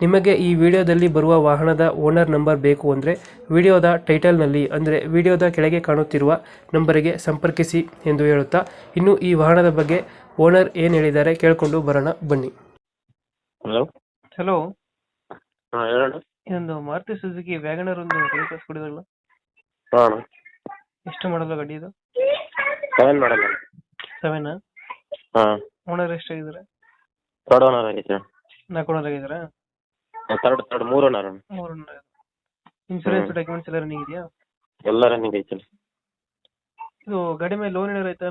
ನಿಮಗೆ ಈ ವಿಡಿಯೋದಲ್ಲಿ ಬರುವ ವಾಹನದ ಓನರ್ ನಂಬರ್ ಬೇಕು ಅಂದರೆ ವಿಡಿಯೋದ ಟೈಟಲ್ನಲ್ಲಿ ಅಂದರೆ ವಿಡಿಯೋದ ಕೆಳಗೆ ಕಾಣುತ್ತಿರುವ ನಂಬರಿಗೆ ಸಂಪರ್ಕಿಸಿ ಎಂದು ಹೇಳುತ್ತಾ ಇನ್ನು ಈ ವಾಹನದ ಬಗ್ಗೆ ಓನರ್ ಏನು ಹೇಳಿದ್ದಾರೆ ಕೇಳಿಕೊಂಡು ಬರೋಣ ಬನ್ನಿ. ಹಲೋ? ಹಲೋ? ಹಾಂ ಇದೊಂದು ಮಾರುತಿ ಸುಜುಕಿ ವ್ಯಾಗನರ್ ಒಂದು ಹಾಂ ಎಷ್ಟು ಮಾಡಲ್ಲ ಗಾಡಿ ಇದು? ಸೆವೆನ್ ಮಾಡಲ್ಲ. ಸೆವೆನ್ ಹಾಂ. ಓನರ್ ಎಷ್ಟಾಗಿದ್ದಾರೆ? ಓನರ್ ಆಗೈತೆ ನಾಲ್ಕು ಓನರ್ ಆಗಿದ್ದಾರಾ? ತರ್ಡ್ ತರ್ಡ್ ಮೂರು ಓನರ್ ಮೂರು ಇನ್ಶೂರೆನ್ಸ್ ಡಾಕ್ಯುಮೆಂಟ್ಸ್ ಎಲ್ಲ ರನ್ನಿಂಗ್ ಇದೆಯಾ? ಎಲ್ಲ ರನ್ನಿಂಗ್ ಐತೆ ಇದು ಗಾಡಿ ಮೇಲೆ ಲೋನ್ ಏನಾರು ಆಯ್ತಾ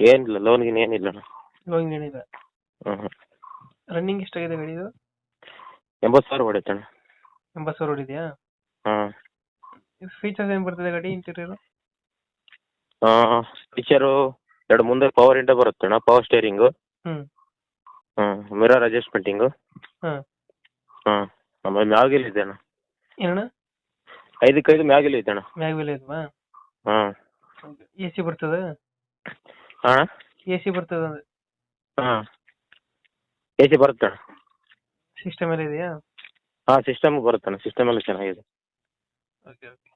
ಏನಿಲ್ಲ ಲೋನ್ ಗಿನ್ ಏನಿಲ್ಲ ಅಣ್ಣ. ಲೋನ್ ಏನಿಲ್ಲ. ಹ್ಞೂ ಹ್ಞೂ ರನ್ನಿಂಗ್ ಎಷ್ಟಾಗಿದೆ ಗಾಡಿ ಇದು? ಎಂಬತ್ತು ಸಾವಿರ ಹೊಡೈತೆ ಅಣ್ಣ. ಎಂಬತ್ತು ಸಾವಿರ ಹೊಡಿದೆಯಾ ಹಾಂ ಫೀಚರ್ಸ್ ಏನು ಬರ್ತದೆ ಗಾಡಿ ಇಂಟೀರಿಯರ್ ಆ ಫೀಚರು ಎರಡು ಮುಂದೆ ಪವರ್ ಇಂಡ ಬರುತ್ತೆ ಅಣ್ಣ ಪವರ್ ಸ್ಟೇರಿಂಗು ಹ್ಮ್. ಹ್ಞೂ ಮಿರರ್ ಅಡ್ಜಸ್ಟ್ಮೆಂಟಿಂಗು ಹಾಂ. ಹಾಂ ಆಮೇಲೆ ಮ್ಯಾಗಿಲ್ ಇದೆ ಅಣ್ಣ? ಏನಣ್ಣ ಐದು ಮ್ಯಾಗಿಲ್ ಇದೆ ಅಣ್ಣ ಮ್ಯಾಗ್ ಮೇಲೆ ಹಾ. ಹಾಂ ಎ ಸಿ ಬರ್ತದೆ? ಹಾಂ? ಎ ಸಿ ಬರ್ತದ ಹಾಂ. ಎ ಸಿ ಬರುತ್ತೆ ಅಣ್ಣ. ಸಿಸ್ಟಮ್ ಎಲ್ಲ ಇದೆಯಾ? ಹಾಂ ಸಿಸ್ಟಮ್ ಬರುತ್ತೆ ಅಣ್ಣ. ಸಿಸ್ಟಮ್ ಎಲ್ಲ ಚೆನ್ನಾಗಿದೆ. ಓಕೆ ಓಕೆ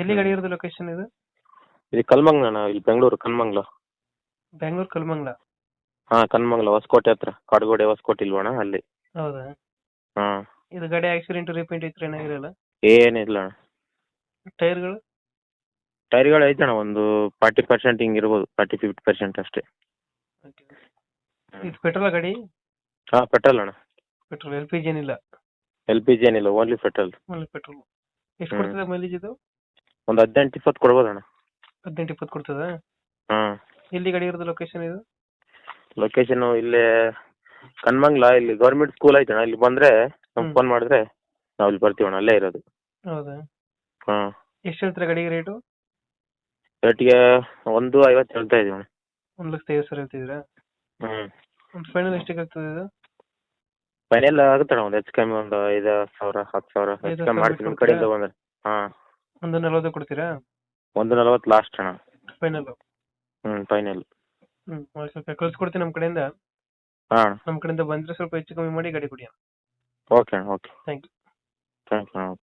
ಎಲ್ಲಿ ಗಾಡಿ ಇರೋದು ಲೊಕೇಶನ್ ಇದು? ಇದು ಕಲ್ಮಂಗ್ಲ ಅಣ್ಣ ಇಲ್ಲಿ ಬೆಂಗಳೂರು ಕಲ್ಮಂಗ್ಲ. ಬೆಂಗಳೂರು ಕಲ್ಮಂಗ್ಲ? ಹಾಂ ಕನ್ಮಂಗ್ಲ ಹೊಸಕೋಟೆ ಹತ್ರ. ಕಾಡುಗೋಡೆ ಹೊಸಕೋಟೆ ಇಲ್ವಣ್ಣ ಅಲ್ಲಿ. ಹೌದಾ? ಹಾಂ. ಇದು ಗಾಡಿ ಆಕ್ಸಿಡೆಂಟ್ ರಿಪೇಂಟ್ ಐತ್ರಿ ಏನಾಗಿರಲ್ಲ ಏನಿಲ್ಲ ಅಣ್ಣ. ಟೈರ್ಗಳು? ಟೈರ್ಗಳು ಐತೆ ಅಣ್ಣ ಒಂದು ಫಾರ್ಟಿ ಪರ್ಸೆಂಟ್ ಹಿಂಗೆ ಇರ್ಬೋದು ಫಾರ್ಟಿ ಫಿಫ್ಟಿ ಪರ್ಸೆಂಟ್ ಅಷ್ಟೇ. ಇದು ಪೆಟ್ರೋಲ್ ಗಾಡಿ? ಹಾ ಪೆಟ್ರೋಲ್ ಅಣ್ಣ. ಪೆಟ್ರೋಲ್ ಎಲ್ ಪಿ ಜಿ ಏನಿಲ್ಲ? ಎಲ್ ಪಿ ಜಿ ಏನಿಲ್ಲ ಓನ್ಲಿ ಪೆಟ್ರೋಲ್ ಓನ್ಲಿ ಪೆಟ್ರೋಲ್ ಎಷ್ಟು. ಕೊಡ್ತದೆ ಮೈಲೇಜ್ ಇದು? ಒಂದು ಹದಿನೆಂಟು ಇಪ್ಪತ್ತು ಕೊಡ್ಬೋದು ಅಣ್ಣ. ಹದಿನೆಂಟು ಇಪ್ಪತ್ತು ಕೊಡ್ತದ? ಹಾಂ. ಎಲ್ಲಿ ಗಾಡಿ ಇರೋದು ಲೊಕೇಶನ್ ಇದು? ಲೊಕೇಶನ್ ಇಲ್ಲೇ ಕನ್ಮಂಗ್ಲ ಇಲ್ಲಿ ಗೌರ್ಮೆಂಟ್ ಸ್ಕೂಲ್ ಐತೆ ಅಣ್ಣ. ಇಲ್ಲಿ ಬಂದ್ರೆ ನಮ್ಗೆ ಫೋನ್ ಮಾಡಿದ್ರೆ ನಾವು ಇಲ್ಲಿ ಬರ್ತೀವಿ ಅಣ್ಣ ಅಲ್ಲೇ ಇರೋದು. ಹೌದಾ? ಹಾಂ. ಎಷ್ಟು ಹೇಳ್ತಾರೆ ಗಾಡಿಗೆ ರೇಟು ರೇಟಿಗೆ ಒಂದು ಐವತ್ತು ಹೇಳ್ತಾ ಇದೀವಿ ಅಣ್ಣ. ಒಂದು ಲಕ್ಷದ ಐವತ್ತು ಸಾವಿರ ಹೇಳ್ತಿದ್ದೀರಾ? ಹ್ಞೂ ಒಂದು ಫೈನಲ್ ಎಷ್ಟಕ್ಕೆ ಆಗ್ತದೆ ಇದು? ಫೈನಲ್ ಆಗುತ್ತೆ ಅಣ್ಣ ಒಂದು ಹೆಚ್ಚು ಕಮ್ಮಿ ಒಂದು ಐದು ಸಾವಿರ ಹತ್ತು ಸಾವಿರ ಐದು ಹೆಚ್ಚು ಸಾವಿರ ಕಮ್ಮಿ ಮಾಡ್ತೀನಿ ನಿಮ್ಮ? ಕಡೆಯಿಂದ ಬಂದರೆ. ಹಾಂ. ಒಂದು ನಲ್ವತ್ತು ಕೊಡ್ತೀರಾ? ಒಂದು ನಲವತ್ತು ಲಾಸ್ಟ್ ಅಣ್ಣ. ಫೈನಲ್ ಹ್ಞೂ ಫೈನಲ್ ಹ್ಞೂ ಓಕೆ ಕಳ್ಸಿ ಕೊಡ್ತೀನಿ ನಮ್ಮ ಕಡೆಯಿಂದ. ಹಾಂ. ನಮ್ಮ ಕಡೆಯಿಂದ ಬಂದರೆ ಸ್ವಲ್ಪ ಹೆಚ್ಚು ಕಮ್ಮಿ ಮಾಡಿ ಗಾಡಿ ಕೊಡಿ ಓಕೆ ಅಣ್ಣ ಓಕೆ ಥ್ಯಾಂಕ್ ಯು ಥ್ಯಾಂಕ್ಸ್ ಅಣ್ಣ.